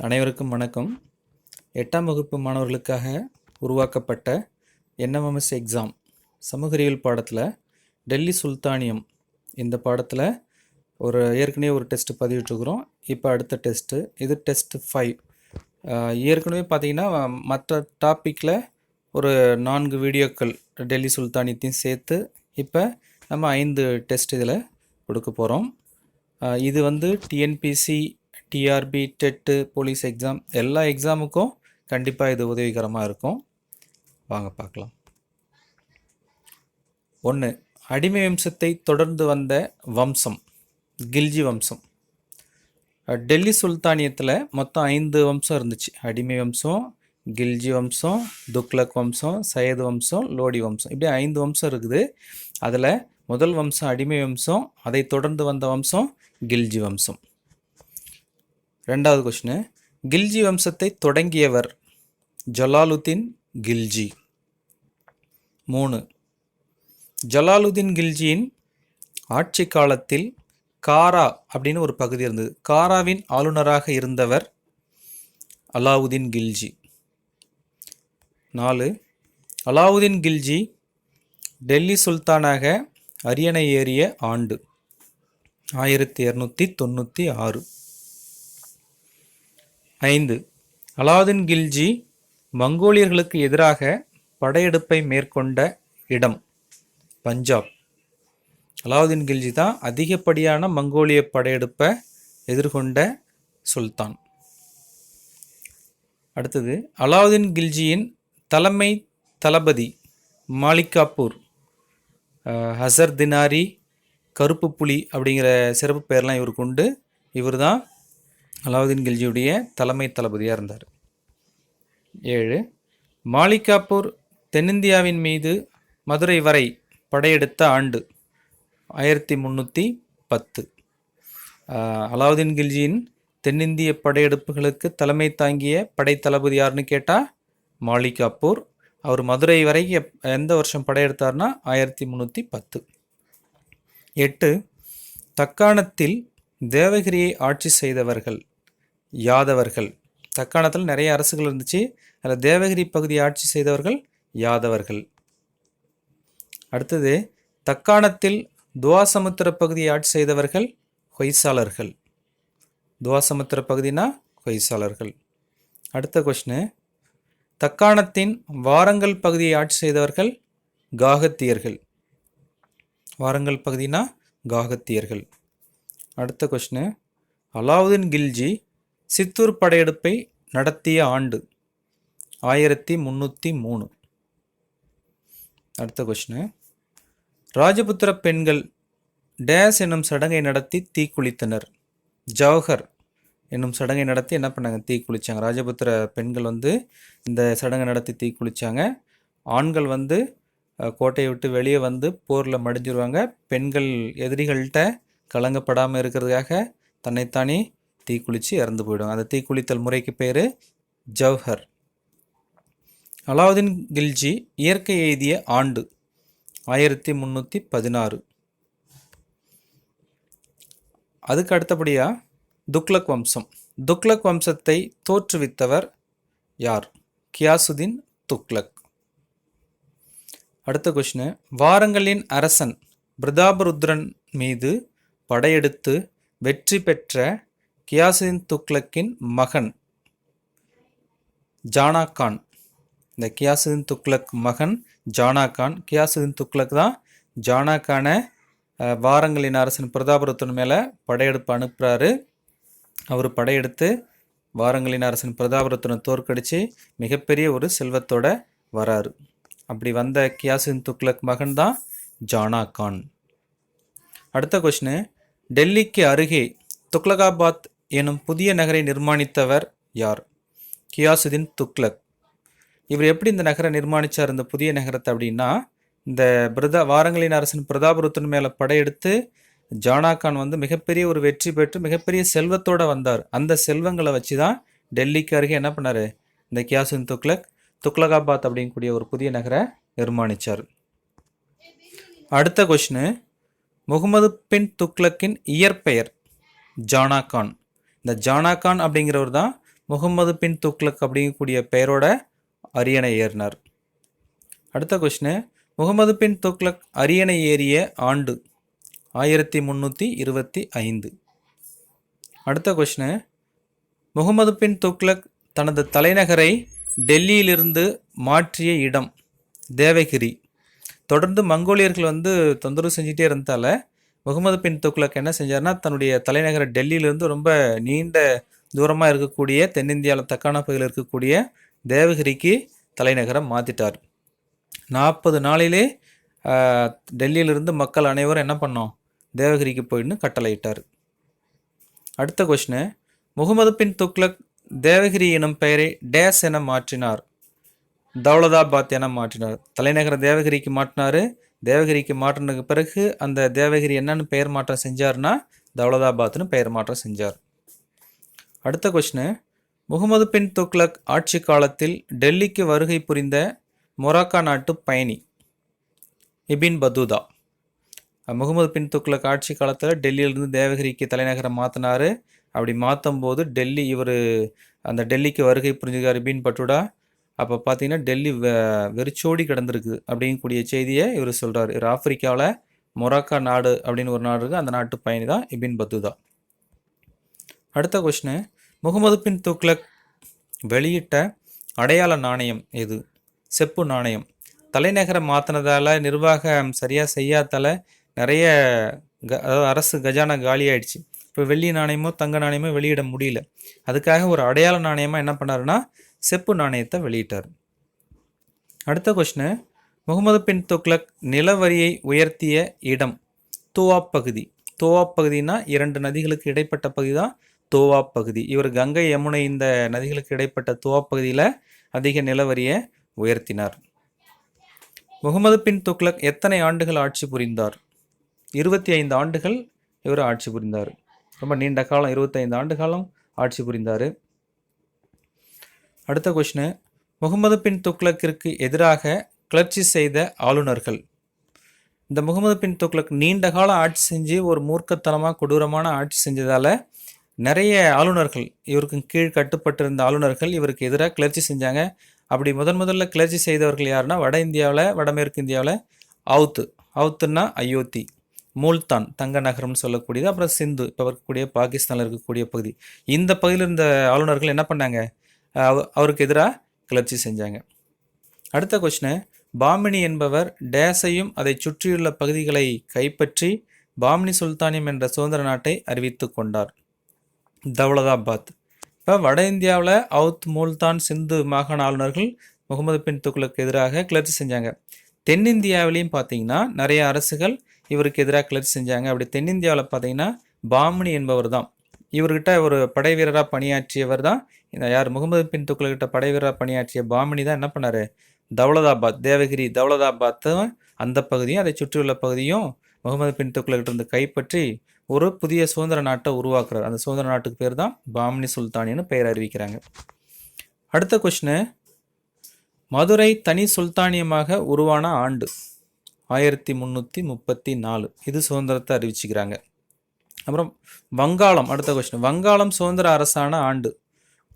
அனைவருக்கும் வணக்கம். எட்டாம் வகுப்பு மாணவர்களுக்காக உருவாக்கப்பட்ட என்எம்எம்எஸ் எக்ஸாம் சமூகறிவியல் பாடத்தில் டெல்லி சுல்தானியம் இந்த பாடத்தில் ஒரு ஏற்கனவே ஒரு டெஸ்ட் பதிவிட்டுருக்குறோம். இப்போ அடுத்த டெஸ்ட்டு இது டெஸ்ட் ஃபைவ். ஏற்கனவே பார்த்தீங்கன்னா மற்ற டாப்பிக்கில் ஒரு நான்கு வீடியோக்கள் டெல்லி சுல்தானியத்தையும் சேர்த்து இப்போ நம்ம ஐந்து டெஸ்ட் இதில் கொடுக்க போகிறோம் இது வந்து TNPSC TRB TET police exam எல்லா எக்ஸாமுக்கும் கண்டிப்பாக இது உதவிகரமாக இருக்கும். வாங்க பார்க்கலாம். ஒன்று அடிமை வம்சத்தை தொடர்ந்து வந்த வம்சம் கில்ஜி வம்சம். டெல்லி சுல்தானியத்தில் மொத்தம் ஐந்து வம்சம் இருந்துச்சு. அடிமை வம்சம் கில்ஜி வம்சம் துக்லக் வம்சம் சையது வம்சம் லோடி வம்சம். இப்படி ஐந்து வம்சம் இருக்குது. அதில் முதல் வம்சம் அடிமை வம்சம் அதை தொடர்ந்து வந்த வம்சம் கில்ஜி வம்சம். ரெண்டாவது கொஷினு கில்ஜி வம்சத்தை தொடங்கியவர் ஜலாலுதீன் கில்ஜி. மூணு. ஜலாலுதீன் கில்ஜியின் ஆட்சி காலத்தில் காரா அப்படின்னு ஒரு பகுதி இருந்தது. காராவின் ஆளுநராக இருந்தவர் அலாவுதீன் கில்ஜி. நாலு. அலாவுதீன் கில்ஜி டெல்லி சுல்தானாக அரியணை ஏறிய ஆண்டு ஆயிரத்தி இரநூத்தி தொண்ணூற்றி ஆறு. ஐந்து. அலாவுதீன் கில்ஜி மங்கோலியர்களுக்கு எதிராக படையெடுப்பை மேற்கொண்ட இடம் பஞ்சாப். அலாவுதீன் கில்ஜி தான் அதிகப்படியான மங்கோலிய படையெடுப்பை எதிர்கொண்ட சுல்தான். அடுத்தது அலாவுதீன் கில்ஜியின் தலைமை தளபதி மாலிகாப்பூர் ஹசர் தினாரி கருப்பு புலி அப்படிங்கிற சிறப்பு பெயர்லாம் இவருக்கு உண்டு இவர் தான் அலாவுதீன் கில்ஜியுடைய தலைமை தளபதியாக இருந்தார். ஏழு மாலிகாப்பூர் தென்னிந்தியாவின் மீது மதுரை வரை படையெடுத்த ஆண்டு ஆயிரத்தி முந்நூற்றி பத்து. அலாவுதீன் கில்ஜியின் தென்னிந்திய படையெடுப்புகளுக்கு தலைமை தாங்கிய படை தளபதி யாருன்னு கேட்டால் மாலிகாப்பூர். அவர் மதுரை வரை எப்- எந்த வருஷம் படையெடுத்தார்னா ஆயிரத்தி முந்நூற்றி பத்து. எட்டு தக்காணத்தில் தேவகிரியை ஆட்சி செய்தவர்கள் யாதவர்கள். தக்காணத்தில் நிறைய அரசுகள் இருந்துச்சு. அதில் தேவகிரி பகுதியை ஆட்சி செய்தவர்கள் யாதவர்கள். அடுத்தது தக்காணத்தில் துவாசமுத்திர பகுதியை ஆட்சி செய்தவர்கள் ஹொய்சாளர்கள் துவாசமுத்திர பகுதினா ஹொய்சாளர்கள் அடுத்த கொஷினு தக்காணத்தின் வாரங்கல் பகுதியை ஆட்சி செய்தவர்கள் காகத்தியர்கள். வாரங்கல் பகுதினா காகத்தியர்கள். அடுத்த கொஷினு அலாவுதீன் கில்ஜி சித்தூர் படையெடுப்பை நடத்திய ஆண்டு ஆயிரத்தி முந்நூற்றி மூணு. அடுத்த கொஷினு ராஜபுத்திர பெண்கள் டேஸ் என்னும் சடங்கை நடத்தி தீக்குளித்தனர் ஜவஹர் என்னும் சடங்கை நடத்தி என்ன பண்ணாங்க? தீக்குளிச்சாங்க ராஜபுத்திர பெண்கள் வந்து இந்த சடங்கை நடத்தி தீக்குளித்தாங்க ஆண்கள் வந்து கோட்டையை விட்டு வெளியே வந்து போரில் மடிஞ்சிருவாங்க. பெண்கள் எதிரிகள்கிட்ட கலங்கப்படாமல் இருக்கிறதுக்காக தன்னைத்தானே தீக்குளித்து இறந்து போயிடுவாங்க. அந்த தீக்குளித்தல் முறைக்கு பேர் ஜவஹர். அலாவுதீன் கில்ஜி இயற்கை எய்திய ஆண்டு ஆயிரத்தி முந்நூற்றி பதினாறு. அதுக்கு அடுத்தபடியாக துக்ளக் வம்சம். துக்ளக் வம்சத்தை தோற்றுவித்தவர் யார்? கியாசுதீன் துக்ளக். அடுத்த கொஷினு வாரங்களின் அரசன் பிரதாபருத்ரன் மீது படையெடுத்து வெற்றி பெற்ற கியாசுதீன் துக்ளக்கின் மகன் ஜானா கான் இந்த கியாசுதீன் துக்ளக் மகன் ஜானா கான் கியாசுதீன் துக்ளக் தான் ஜானா கானை வாரங்களின் அரசன் பிரதாபருத்தன் மேலே படையெடுப்பு அனுப்புகிறாரு அவர் படையெடுத்து வாரங்களின் அரசன் பிரதாபருத்தனை தோற்கடித்து மிகப்பெரிய ஒரு செல்வத்தோட வராரு. அப்படி வந்த கியாசுதீன் துக்ளக் மகன் தான் ஜானா கான் அடுத்த கொஷினு டெல்லிக்கு அருகே துக்லகாபாத் எனும் புதிய நகரை நிர்மாணித்தவர் யார்? கியாசுதீன் துக்ளக். இவர் எப்படி இந்த நகரை நிர்மாணித்தார் இந்த புதிய நகரத்தை அப்படின்னா இந்த பிரதா வாரங்களின் அரசன் பிரதாபருத்தன் மேலே படையெடுத்து ஜானா கான் வந்து மிகப்பெரிய ஒரு வெற்றி பெற்று மிகப்பெரிய செல்வத்தோட வந்தார். அந்த செல்வங்களை வச்சு தான் டெல்லிக்கு அருகே என்ன பண்ணார்? இந்த கியாசுதீன் துக்ளக் துக்லகாபாத் அப்படிங்கக்கூடிய ஒரு புதிய நகரை நிர்மாணித்தார் அடுத்த கொஷினு முகமது பின் துக்ளக்கின் இயற்பெயர் ஜானா கான். இந்த ஜானா கான் அப்படிங்கிறவர் தான் முகமது பின் துக்ளக் அப்படிங்கக்கூடிய பெயரோட அரியணை ஏறினார். அடுத்த கொஷினு முகமது பின் துக்ளக் அரியணை ஏறிய ஆண்டு ஆயிரத்தி முந்நூற்றி இருபத்தி ஐந்து. அடுத்த கொஷினு முகமது பின் துக்ளக் தனது தலைநகரை டெல்லியிலிருந்து மாற்றிய இடம் தேவகிரி. தொடர்ந்து மங்கோலியர்கள் வந்து தொந்தரவு செஞ்சிட்டே இருந்ததால் முகமது பின் துக்ளக் என்ன செஞ்சார்னா தன்னுடைய தலைநகரை டெல்லியிலிருந்து ரொம்ப நீண்ட தூரமாக இருக்கக்கூடிய தென்னிந்தியாவில் தக்கான பகுதியில் இருக்கக்கூடிய தேவகிரிக்கு தலைநகரம் மாற்றிட்டார் நாற்பது நாளிலே டெல்லியிலிருந்து மக்கள் அனைவரும் என்ன பண்ணோம்? தேவகிரிக்கு போயின்னு கட்டளையிட்டார். அடுத்த கொஷினு முகமது பின் துக்ளக் தேவகிரி எனும் பெயரை டேஸ் என மாற்றினார். தௌலதாபாத் என மாற்றினார். தலைநகர தேவகிரிக்கு மாற்றினார். தேவகிரிக்கு மாற்றினதுக்கு பிறகு அந்த தேவகிரி என்னன்னு பெயர் மாற்றம் செஞ்சார்னா தௌலதாபாத்னு பெயர் மாற்றம் செஞ்சார். அடுத்த கொஸ்டின் முகமது பின் துக்ளக் ஆட்சி காலத்தில் டெல்லிக்கு வருகை புரிந்த மொராக்கா நாட்டு பயணி இபின் பதூதா. முகமது பின் துக்ளக் ஆட்சி காலத்தில் டெல்லியிலிருந்து தேவகிரிக்கு தலைநகரை மாற்றினாரு அப்படி மாற்றும் போது டெல்லி இவர் அந்த டெல்லிக்கு வருகை புரிஞ்சுக்கார் இபின் பட்டுடா அப்போ பார்த்தீங்கன்னா டெல்லி வெ- வெறிச்சோடி கிடந்திருக்கு அப்படிங்கக்கூடிய செய்தியை இவர் சொல்கிறார் இவர் ஆப்பிரிக்காவில் மொராக்கா நாடு அப்படின்னு ஒரு நாடு இருக்குது அந்த நாட்டு பயணி தான் இபின் பத்துதா. அடுத்த கொஷினு முகமது பின் துக்ளக் வெளியிட்ட அடையாள நாணயம் எது? செப்பு நாணயம். தலைநகரை மாற்றினதால் நிர்வாகம் சரியாக செய்யாதால நிறைய க அதாவது அரசு கஜானா காலியாயிடுச்சு இப்போ வெள்ளி நாணயமோ தங்க நாணயமோ வெளியிட முடியல. அதுக்காக ஒரு அடையாள நாணயமாக என்ன பண்ணாருன்னா செப்பு நாணயத்தை வெளியிட்டார். அடுத்த கொஸ்டின் முகமது பின் துக்ளக் நிலவரியை உயர்த்திய இடம் துவாப் பகுதி. துவாப் பகுதினா இரண்டு நதிகளுக்கு இடைப்பட்ட பகுதி தான் தோவாப் பகுதி. இவர் கங்கை யமுனை இந்த நதிகளுக்கு இடைப்பட்ட துவாப் பகுதியில் அதிக நிலவரியை உயர்த்தினார். முகமது பின் துக்ளக் எத்தனை ஆண்டுகள் ஆட்சி புரிந்தார்? இருபத்தி ஐந்து ஆண்டுகள் இவர் ஆட்சி புரிந்தார். ரொம்ப நீண்ட காலம் இருபத்தைந்து ஆண்டு காலம் ஆட்சி புரிந்தார். அடுத்த கொஷினு முகமது பின் துக்ளக்கிற்கு எதிராக கிளர்ச்சி செய்த ஆளுநர்கள். இந்த முகமது பின் துக்ளக் நீண்ட காலம் ஆட்சி செஞ்சு ஒரு மூர்க்கத்தனமாக கொடூரமான ஆட்சி செஞ்சதால் நிறைய ஆளுநர்கள் இவருக்கு கீழ் கட்டுப்பட்டிருந்த ஆளுநர்கள் இவருக்கு எதிராக கிளர்ச்சி செஞ்சாங்க. அப்படி முதன் முதல்ல கிளர்ச்சி செய்தவர்கள் யாருன்னா வட இந்தியாவில் வடமேற்கு இந்தியாவில் அவுத்து. அவுத்துன்னா அயோத்தி மூல்தான் தங்க நகரம்னு சொல்லக்கூடியது. அப்புறம் சிந்து இப்போ இருக்கக்கூடிய பாகிஸ்தானில் இருக்கக்கூடிய பகுதி. இந்த பகுதியில் இருந்த ஆளுநர்கள் என்ன பண்ணாங்க? அவருக்கு எதிராக கிளர்ச்சி செஞ்சாங்க. அடுத்த கொஸ்டின் பாமினி என்பவர் டேஸையும் அதை சுற்றியுள்ள பகுதிகளை கைப்பற்றி பாமினி சுல்தானியம் என்ற சுதந்திர நாட்டை அறிவித்து கொண்டார். தௌலதாபாத். இப்போ வட இந்தியாவில் அவுத் மூல்தான் சிந்து மாகாண ஆளுநர்கள் முகமது பின் துக்ளுக்கு எதிராக கிளர்ச்சி செஞ்சாங்க. தென்னிந்தியாவிலையும் பார்த்தீங்கன்னா நிறைய அரசுகள் இவருக்கு எதிராக கிளர்ச்சி செஞ்சாங்க. அப்படி தென்னிந்தியாவில் பார்த்தீங்கன்னா பாமினி என்பவர் தான் இவர்கிட்ட ஒரு படை வீரராக பணியாற்றியவர் தான் இந்த யார்? முகமது பின் துக்ளக்கிட்ட படை வீரராக பணியாற்றிய பாமினி தான் என்ன பண்ணார்? தௌலதாபாத் தேவகிரி தௌலதாபாத்தும் அந்த பகுதியும் அதை சுற்றியுள்ள பகுதியும் முகமது பின் துக்ளக்கிட்ட இருந்து கைப்பற்றி ஒரு புதிய சுதந்திர நாட்டை உருவாக்குறார். அந்த சுதந்திர நாட்டுக்கு பேர் தான் பாமினி சுல்தானின்னு பெயர் அறிவிக்கிறாங்க. அடுத்த கொஷினு மதுரை தனி சுல்தானியமாக உருவான ஆண்டு ஆயிரத்தி முந்நூற்றி முப்பத்தி நாலு. இது சுதந்திரத்தை அறிவிச்சுக்கிறாங்க. அப்புறம் வங்காளம் அடுத்த கொஸ்டின் வங்காளம் சுதந்திர அரசான ஆண்டு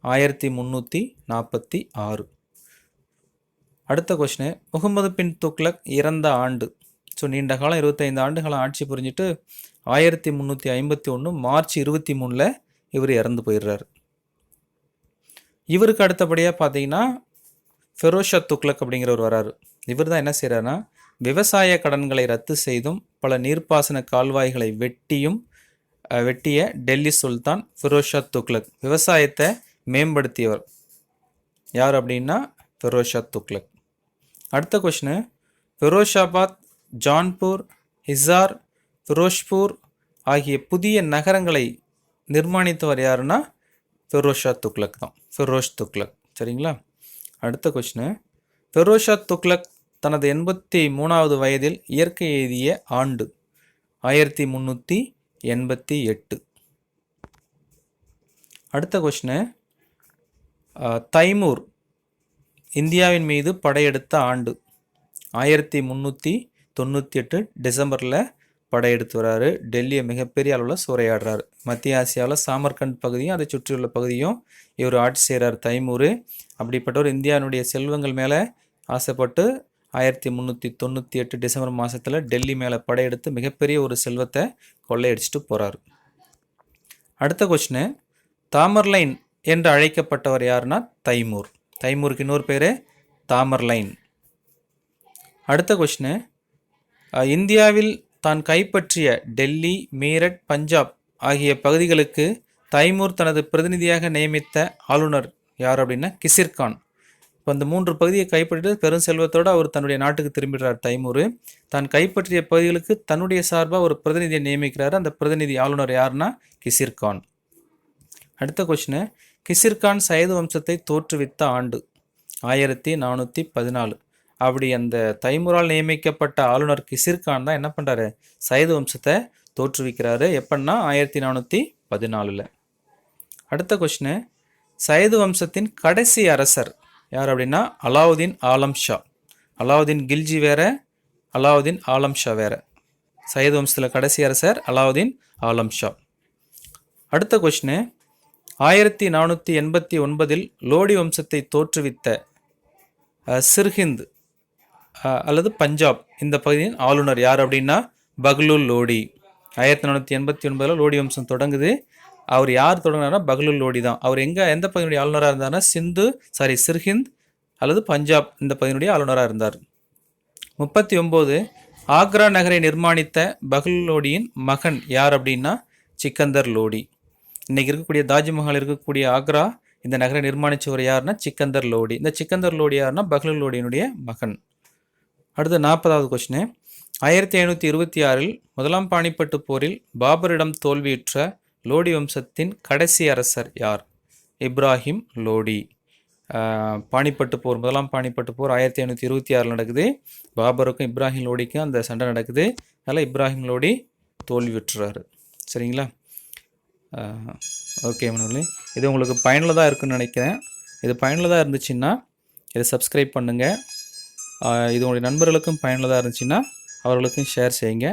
ஆயிரத்தி முந்நூற்றி நாற்பத்தி ஆறு. அடுத்த கொஸ்டின் முகமது பின் துக்லக் இறந்த ஆண்டு. ஸோ நீண்ட காலம் இருபத்தைந்து ஆண்டுகாலம் ஆட்சி புரிஞ்சுட்டு ஆயிரத்தி முந்நூற்றி ஐம்பத்தி ஒன்று மார்ச் இருபத்தி மூணில் இவர் இறந்து போயிடுறாரு. இவருக்கு அடுத்தபடியாக பார்த்தீங்கன்னா ஃபெரோஷா துக்லக் அப்படிங்கிறவர் வராரு. இவர் தான் என்ன செய்கிறாருன்னா விவசாய கடன்களை ரத்து செய்தும் பல நீர்ப்பாசன கால்வாய்களை வெட்டியும் வெட்டிய டெல்லி சுல்தான் ஃபிரோஷா துக்லக் விவசாயத்தை மேம்படுத்தியவர். யார் அப்படின்னா ஃபிரோஷா துக்லக் அடுத்த கொஷினு ஃபெரோஷாபாத் ஜான்பூர் ஹிசார் ஃபிரோஷ்பூர் ஆகிய புதிய நகரங்களை நிர்மாணித்தவர் யாருன்னா ஃபெரோஷா துக்லக் தான். ஃபிரோஷ் துக்லக் சரிங்களா? அடுத்த கொஷினு ஃபெரோஷா துக்லக் தனது எண்பத்தி மூணாவது வயதில் இயற்கை எழுதிய ஆண்டு. ஆயிரத்தி முந்நூற்றி எண்பத்தி எட்டு. அடுத்த கொஷினு தைமூர் இந்தியாவின் மீது படையெடுத்த ஆண்டு ஆயிரத்தி முந்நூற்றி தொண்ணூற்றி எட்டு டிசம்பரில் படையெடுத்து வராரு. டெல்லியை மிகப்பெரிய அளவில் சூறையாடுறாரு. மத்திய ஆசியாவில் சாமர்கண்ட் பகுதியும் அதை சுற்றியுள்ள பகுதியும் இவர் ஆட்சி செய்கிறார் தைமூர். அப்படிப்பட்டவர் இந்தியாவினுடைய செல்வங்கள் மேலே ஆசைப்பட்டு ஆயிரத்தி முந்நூற்றி தொண்ணூற்றி எட்டு டிசம்பர் மாதத்தில் டெல்லி மேலே படையெடுத்து மிகப்பெரிய ஒரு செல்வத்தை கொள்ளையடிச்சிட்டு போகிறார் அடுத்த கொஸ்டின் தாமர்லைன் என்று அழைக்கப்பட்டவர் யாருன்னா தைமூர். தைமூருக்கு இன்னொரு பேர் தாமர்லைன். அடுத்த கொஸ்டின் இந்தியாவில் தான் கைப்பற்றிய டெல்லி மீரட் பஞ்சாப் ஆகிய பகுதிகளுக்கு தைமூர் தனது பிரதிநிதியாக நியமித்த ஆளுநர் யார் அப்படின்னா கிசிர்கான். இப்போ இந்த மூன்று பகுதியை கைப்பற்றிட்டு பெரும் செல்வத்தோடு அவர் தன்னுடைய நாட்டுக்கு திரும்பிடுறார் தைமூர். தான் கைப்பற்றிய பகுதிகளுக்கு தன்னுடைய சார்பாக ஒரு பிரதிநிதியை நியமிக்கிறார். அந்த பிரதிநிதி ஆளுநர் யாருன்னா? கிசிர்கான் அடுத்த கொஷினு கிசிர்கான் சயது வம்சத்தை தோற்றுவித்த ஆண்டு ஆயிரத்தி நானூற்றி பதினாலு. அப்படி அந்த தைமூரால் நியமிக்கப்பட்ட ஆளுநர் கிசிர்கான் தான் என்ன பண்ணுறாரு சைது வம்சத்தை தோற்றுவிக்கிறாரு. எப்படின்னா ஆயிரத்தி நானூற்றி பதினாலில். அடுத்த கொஷினு சயது வம்சத்தின் கடைசி அரசர் யார் அப்படின்னா அலாவுதீன் ஆலம் ஷா. அலாவுதீன் கில்ஜி வேற அலாவுதீன் ஆலம் ஷா வேற. சையது வம்சத்தில் கடைசி அரசர் அலாவுதீன் ஆலம் ஷா. அடுத்த கொஷினு ஆயிரத்தி நானூற்றி எண்பத்தி ஒன்பதில் லோடி வம்சத்தை தோற்றுவித்த சிர்ஹிந்த் அல்லது பஞ்சாப் இந்த பகுதியின் ஆளுநர் யார் அப்படின்னா பக்லூல் லோடி. ஆயிரத்தி நானூற்றி எண்பத்தி ஒன்பதில் லோடி வம்சம் தொடங்குது. அவர் யார் தொடங்கினார்னா பகலுல் லோடி தான். அவர் எங்கே எந்த பகுதியினுடைய ஆளுநராக இருந்தார்னா சிந்து சாரி சிர்ஹிந்த் அல்லது பஞ்சாப் இந்த பகுதியினுடைய ஆளுநராக இருந்தார். முப்பத்தி ஒம்பது ஆக்ரா நகரை நிர்மாணித்த பகல் லோடியின் மகன் யார் அப்படின்னா சிக்கந்தர் லோடி. இன்றைக்கி இருக்கக்கூடிய தாஜ்மஹால் இருக்கக்கூடிய ஆக்ரா இந்த நகரை நிர்மாணிச்சவர் யாருன்னா சிக்கந்தர் லோடி. இந்த சிக்கந்தர் லோடி யாருன்னா பகல் லோடியினுடைய மகன். அடுத்து நாற்பதாவது கொஸ்டின் ஆயிரத்தி ஐநூற்றி இருபத்தி ஆறில் முதலாம் பாணிப்பட்டு போரில் பாபரிடம் தோல்வியுற்ற லோடி வம்சத்தின் கடைசி அரசர் யார்? இப்ராஹிம் லோடி. பாணிப்பட்டு போர். முதலாம் பாணிப்பட்டு போர் ஆயிரத்தி ஐநூற்றி இருபத்தி ஆறில் நடக்குது. பாபருக்கும் இப்ராஹிம் லோடிக்கும் அந்த சண்டை நடக்குது. அதனால் இப்ராஹிம் லோடி தோல்வியுற்றுறாரு சரிங்களா? ஓகே மனோலி இது உங்களுக்கு பயனுள்ளதாக இருக்குன்னு நினைக்கிறேன். இது பயனுள்ளதாக இருந்துச்சுன்னா இதை சப்ஸ்கிரைப் பண்ணுங்கள் இது உங்களுடைய நண்பர்களுக்கும் பயனுள்ளதாக இருந்துச்சுன்னா அவர்களுக்கும் ஷேர் செய்யுங்க.